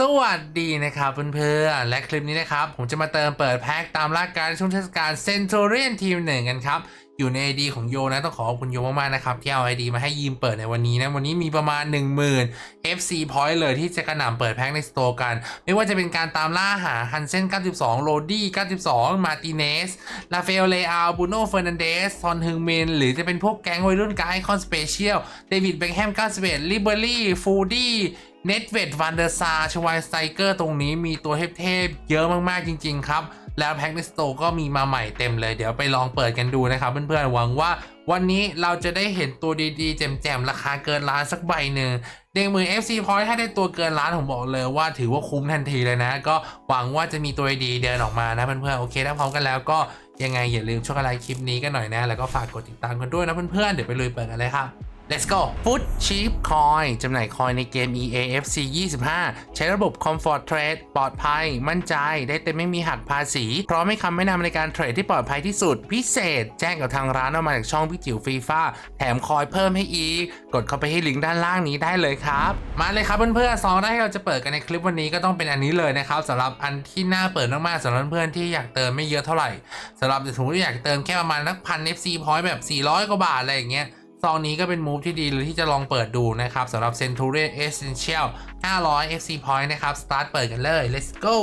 สวัสดีนะครับเพื่อนๆและคลิปนี้นะครับ ผมจะมาเติมเปิดแพ็คตามราการช่วงเทศกาลเซน t ูเรียนทีมหนึ่งกันครับ อยู่ใน ID ของโยนะ ต้องขอขอบคุณโยมากๆนะครับ ที่เอา ID มาให้ยืมเปิดในวันนี้นะ วันนี้มีประมาณ 10,000 FC point เลยที่จะกระหน่ำเปิดแพ็คในสโตร์กัน ไม่ว่าจะเป็นการตามล่าหาฮันเซน92 โรดี้92 มาติเนสลาเฟลเลอาบูโนเฟอร์นันเดสซอนฮึงเมนหรือจะเป็นพวกแก๊งวัยรุ่นกายคอนสเปเชียลเดวิดเบคแฮม91ลิเบอรี่ฟูดี้ เน็ตเวดวันเดอร์ซาชวายสไตเกอร์ตรงนี้มีตัวเทพๆเยอะมากๆจริง ๆ ครับ แล้วแพ็กในสโตร์ก็มีมาใหม่เต็มเลย เดี๋ยวไปลองเปิดกันดูนะครับ เพื่อนๆหวังว่าวันนี้เราจะได้เห็นตัวดีๆ แจ่มๆ ราคาเกินล้านสักใบหนึ่งเด้งมือ FC Point ถ้าได้ตัวเกินล้านผมบอกเลยว่าถือว่าคุ้มทันทีเลยนะ ก็หวังว่าจะมีตัวดีเดินออกมานะเพื่อนๆโอเคถ้าพร้อมกันแล้วก็ยังไงอย่าลืมช่วยกันไลค์คลิปนี้กันหน่อยนะ แล้วก็ฝากกดติดตามกันด้วยนะเพื่อนๆเดี๋ยวไปลุยเปิดกันเลยครับ Let's go Food Cheap Coin จำหน่ายคอยในเกม EAFC 25 ใช้ระบบ Comfort Trade ปลอดภัย มั่นใจ ได้เต็มไม่มีหักภาษี พร้อมให้คำแนะนำในการเทรดที่ปลอดภัยที่สุด พิเศษ แจ้งกับทางร้านออกมาจากช่องพี่จิ๋วฟีฟ่าแถมคอยเพิ่มให้อีก กดเข้าไปที่ลิงก์ด้านล่างนี้ได้เลยครับ มาเลยครับเพื่อนๆซองแรกที่เราจะเปิดกันในคลิปวันนี้ก็ต้องเป็นอันนี้เลยนะครับสำหรับอันที่น่าเปิดมากๆสำหรับเพื่อนๆที่อยากเติมไม่เยอะเท่าไหร่สำหรับสมมติว่อยากเติมแค่ประมาณนักพัน FC point แบบ 400กว่าบาทอะไรอย่างเงี้ย ซองนี้ก็เป็นมูฟที่ดีเลยที่จะลองเปิดดูนะครับสำหรับ Centurion Essential 500 FC Point นะครับสตาร์ทเปิดกันเลย let's go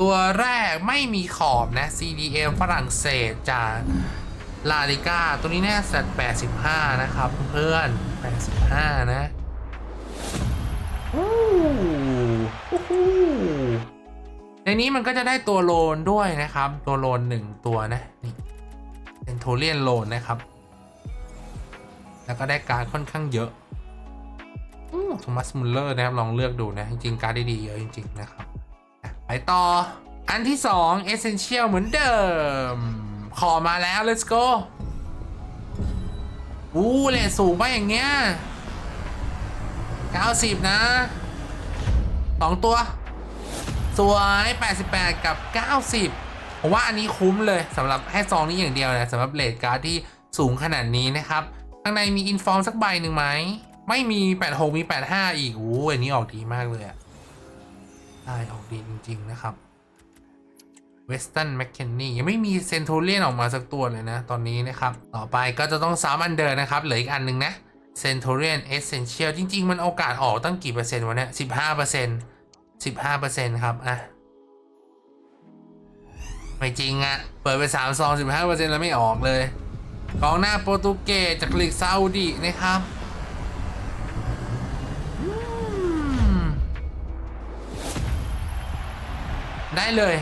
ตัวแรกไม่มีขอบนะ CDM ฝรั่งเศสจากลาลิก้า ตัวนี้แน่สัต85 นะครับเพื่อน85 นะในนี้มันก็จะได้ตัวโลนด้วยนะครับ ตัวโลนหนึ่งตัวนะนี่เป็นโทเลียนโลนนะครับ แล้วก็ได้การดค่อนข้างเยอะโทมัสมุลเลอร์นะครับ ลองเลือกดูนะ จริงๆ การดดีๆเยอะจริง ๆ นะครับอะไปต่อ อันที่ 2 Essential เหมือนเดิม ขอมาแล้ว let's go อู้เลทสูงไปอย่างเงี้ย 90 นะ 2 ตัว สวย 88 กับ 90 ผมว่าอันนี้คุ้มเลยสำหรับให้ซองนี้อย่างเดียวนะสำหรับเลทการ์ดที่สูงขนาดนี้นะครับ ข้างในมีอินฟอร์มสักใบหนึ่งไหม ไม่มี86มี85อีกโอ้อันนี้ออกดีมากเลยอะได้ออกดีจริง ๆ นะครับเวสตันแมคเคนนี่ยังไม่มีเซนโทเลียนออกมาสักตัวเลยนะ ตอนนี้นะครับ ต่อไปก็จะต้องซ้ำอันเดินนะครับ เหลืออีกอันหนึ่งนะเซนโทเลียนเอเซนเชียลจริง ๆ มันโอกาสออกตั้งกี่เปอร์เซ็นต์วะเนี่ย15เปอร์เซ็นต์15เปอร์เซ็นต์ครับ อะ ไม่จริงอะเปิดไป3ซอง15เปอร์เซ็นต์แล้วไม่ออกเลย กองหน้าโปรตุเกสจากลีกซาอุดินะครับได้เลย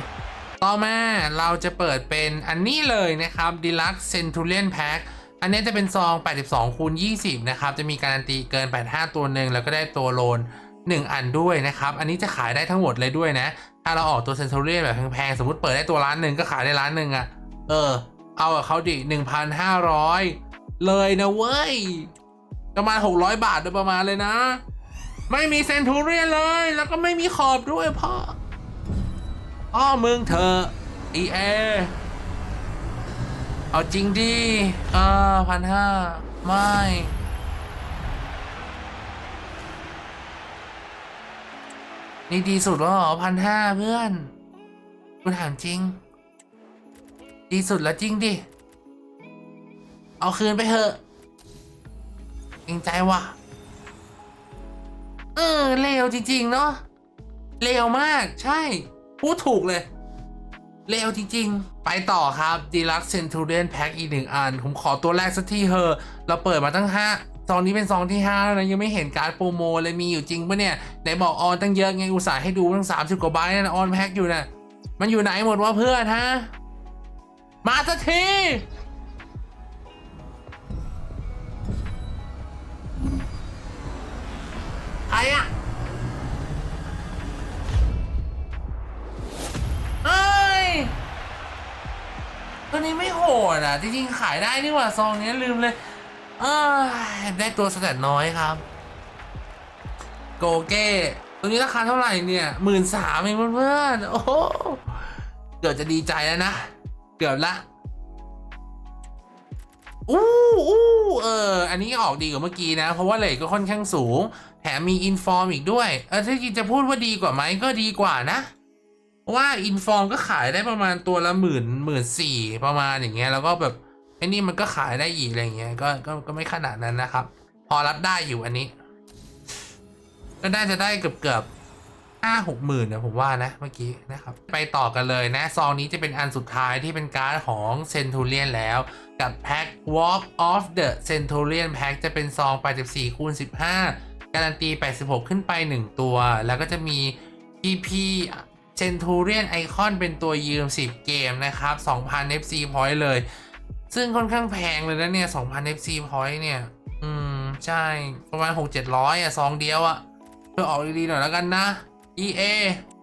ต่อมาเราจะเปิดเป็นอันนี้เลยนะครับ Deluxe Centurion Pack อันนี้จะเป็นซอง 82 คูณ 20 นะครับ จะมีการันตีเกิน 85 ตัวหนึ่งแล้วก็ได้ตัวโลน 1 อันด้วยนะครับ อันนี้จะขายได้ทั้งหมดเลยด้วยนะ ถ้าเราออกตัว Centurion แบบแพงๆ สมมติเปิดได้ตัวล้านหนึ่งก็ขายได้ล้านหนึ่งอะเออ เอากับเขาดิ1,500 เลยนะเว้ย ประมาณ 600 บาทโดยประมาณเลยนะ ไม่มีเซนทูเรียนเลย แล้วก็ไม่มีขอบด้วยพ่อ พ่อมึงเธอะอีเอเอาจริงดิอ่าพันห้าไม่นี่ดีสุดแล้วเหรอพันห้าเพื่อนกูถามจริง ดีสุดแล้วจริงดิ เอาคืนไปเถอะเกรงใจว่ะ เออเลวจริง ๆ เนาะเลวมากใช่ พูดถูกเลยเลวจริง ๆ ไปต่อครับ Deluxe Centurion Pack อีกหนึ่งอัน ผมขอตัวแรกสักทีเถอะเราเปิดมาตั้งห้าซองนี้เป็นซองที่5แล้วนะยังไม่เห็นการโปรโมเลยมีอยู่จริงปะเนี่ยไหนบอกออนตั้งเยอะไงอุตส่าห์ให้ดูตั้ง 30 กว่าใบนะออนแพ็กอยู่นะมันอยู่ไหนหมดวะเพื่อนฮะ มาสักทีใครอะเอ้ยตัวนี้ไม่โหดอะ จริงๆ ขายได้นี่หว่า ซองนี้ลืมเลย เอ้ยได้ตัวสแตทน้อยครับ โกเก้ตัวนี้ราคาเท่าไหร่เนี่ยหมื่นสามเองเพื่อนๆโอ้โหเกือบจะดีใจแล้วนะ เกือบละอู้อู้เออ อันนี้ออกดีกว่าเมื่อกี้นะ เพราะว่าเลทก็ค่อนข้างสูง แถมมีอินฟอร์มอีกด้วย เออถ้าจะพูดว่าดีกว่าไหมก็ดีกว่านะว่าอินฟอร์มก็ขายได้ประมาณตัวละหมื่นหมื่นสี่ประมาณอย่างเงี้ยแล้วก็แบบไอ้นี่มันก็ขายได้อีกอะไรเงี้ยก็ก็ก็ไม่ขนาดนั้นนะครับ พอรับได้อยู่อันนี้ ก็น่าจะได้เกือบเกือบ ห้าหกหมื่นนะผมว่านะเมื่อกี้นะครับ ไปต่อกันเลยนะ ซองนี้จะเป็นอันสุดท้ายที่เป็นการ์ดของเซนทูเลียนแล้ว กับแพ็ค Walk of the Centurion Pack จะเป็นซอง 84คูณ15 การันตี 86 ขึ้นไป 1 ตัว แล้วก็จะมี PP Centurion Icon เป็นตัวยืม 10 เกมนะครับ 2,000 FC Point เลย ซึ่งค่อนข้างแพงเลยนะเนี่ย 2,000 FC Point เนี่ย อืม ใช่ประมาณ 6-700อะซองเดียวอะเพื่อออกดีๆหน่อยแล้วกันนะ EA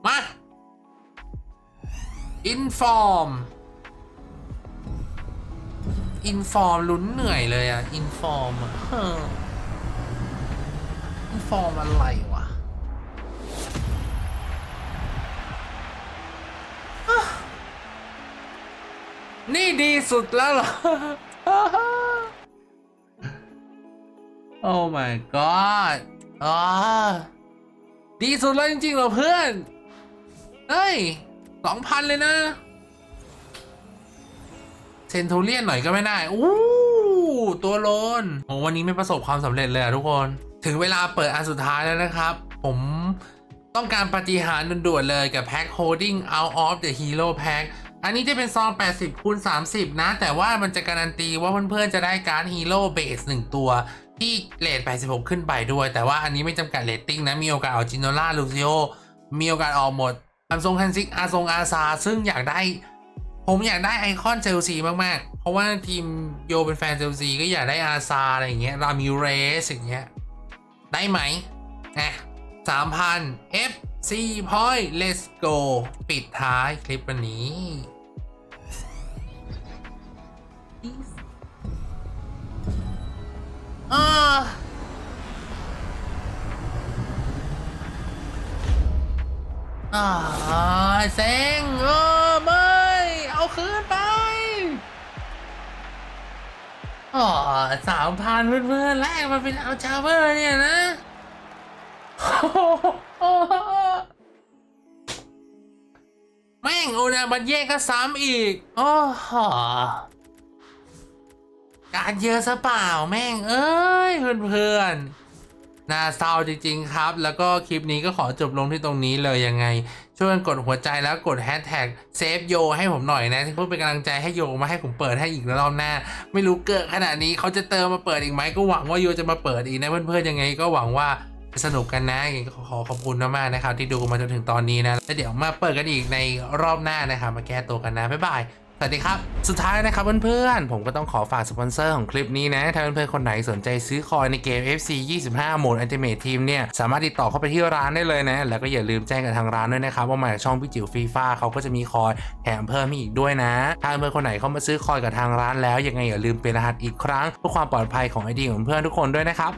มา Inform อินฟอร์มลุ้นเหนื่อยเลยอะอินฟอร์มอะเฮ้ออินฟอร์มอะไรวะนี่ดีสุดแล้วเหรอโอ้ my god อ๋อ ดีสุดแล้วจริงๆเหรอเพื่อน เฮ้ยสองพันเลยนะ เซนทูเลียนหน่อยก็ไม่ได้ อู้ ตัวโลนโอ้วันนี้ไม่ประสบความสำเร็จเลยอะทุกคน ถึงเวลาเปิดอันสุดท้ายแล้วนะครับ ผมต้องการปฏิหารด่วนๆเลยกับแพ็ค Holding Out of the Hero Pack อันนี้จะเป็นซอง 80คูณ30 นะ แต่ว่ามันจะการันตีว่าเพื่อนๆ จะได้การ์ดฮีโร่เบส1ตัว ที่เลท86 ขึ้นไปด้วย แต่ว่าอันนี้ไม่จำกัดเรตติ้งนะ มีโอกาสออกจินโนล่าลูซิโอมีโอกาสออกหมดอัมซงฮันซิกอาซงอาซา ซึ่งอยากได้ ผมอยากได้ไอคอนเชลซีมากๆ เพราะว่าทีมโยเป็นแฟนเชลซีก็อยากได้อาซาอะไรอย่างเงี้ยรามิเรสอย่างเงี้ยได้ไหมอะสามพัน FC point let's go ปิดท้ายคลิปวันนี้ อ่าเซ็งเออไม่เอาคืนไปอ๋อสามพันเพื่อนๆแรกมาเป็นเอาชาเวอร์เนี่ยนะแม่งโอนาบันเย่ก็ซ้ำอีกโอ้โหการเยอะซะเปล่าแม่ง เอ้ยเพื่อนๆ น่าเศร้าจริงๆครับ แล้วก็คลิปนี้ก็ขอจบลงที่ตรงนี้เลยยังไง ช่วยกดหัวใจแล้วกดแฮชแท็กเซฟโยให้ผมหน่อยนะเพื่อเป็นกำลังใจให้โยมาให้ผมเปิดให้อีกรอบหน้า ไม่รู้เกิดขนาดนี้เขาจะเติมมาเปิดอีกไหมก็หวังว่าโยจะมาเปิดอีกนะเพื่อนๆยังไงก็หวังว่าสนุกกันนะยังขอขอบคุณมากๆนะครับที่ดูมาจนถึงตอนนี้นะแล้วเดี๋ยวมาเปิดกันอีกในรอบหน้านะครับมาแก้ตัวกันนะบ๊ายบาย สวัสดีครับ สุดท้ายนะครับเพื่อนๆ ผมก็ต้องขอฝากสปอนเซอร์ของคลิปนี้นะ ถ้าเพื่อนๆ คนไหนสนใจซื้อคอยในเกม FC 25 โหมด Ultimate Team เนี่ย สามารถติดต่อเข้าไปที่ร้านได้เลยนะ แล้วก็อย่าลืมแจ้งกับทางร้านด้วยนะครับ ว่ามาจากช่องพี่จิ๋วฟีฟ่าเขาก็จะมีคอยแถมเพิ่มอีกด้วยนะ ถ้าเพื่อนๆคนไหนเข้ามาซื้อคอยกับทางร้านแล้วยังไงอย่าลืมเป็นรหัสอีกครั้งเพื่อความปลอดภัยของไอดีของเพื่อนทุกคนด้วยนะครับ